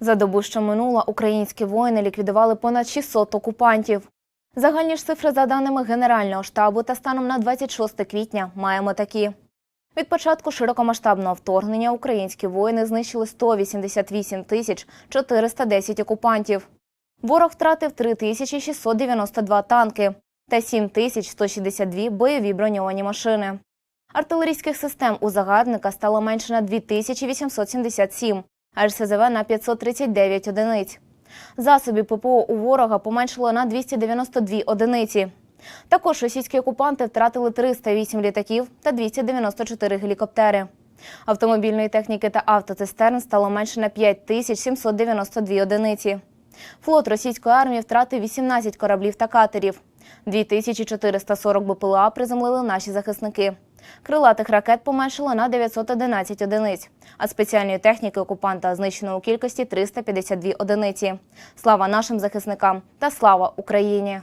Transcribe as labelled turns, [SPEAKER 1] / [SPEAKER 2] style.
[SPEAKER 1] За добу, що минула, українські воїни ліквідували понад 600 окупантів. Загальні ж цифри за даними Генерального штабу та станом на 26 квітня маємо такі. Від початку широкомасштабного вторгнення українські воїни знищили 188 тисяч 410 окупантів. Ворог втратив 3692 танки та 7162 бойові броньовані машини. Артилерійських систем у загарбника стало менше на 2877, а РСЗВ на 539 одиниць. Засобів ППО у ворога поменшило на 292 одиниці. Також російські окупанти втратили 308 літаків та 294 гелікоптери. Автомобільної техніки та автоцистерн стало менше на 5792 одиниці. Флот російської армії втратив 18 кораблів та катерів. 2440 БПЛА приземлили наші захисники. Крилатих ракет поменшили на 911 одиниць, а спеціальної техніки окупанта знищено у кількості 352 одиниці. Слава нашим захисникам та слава Україні!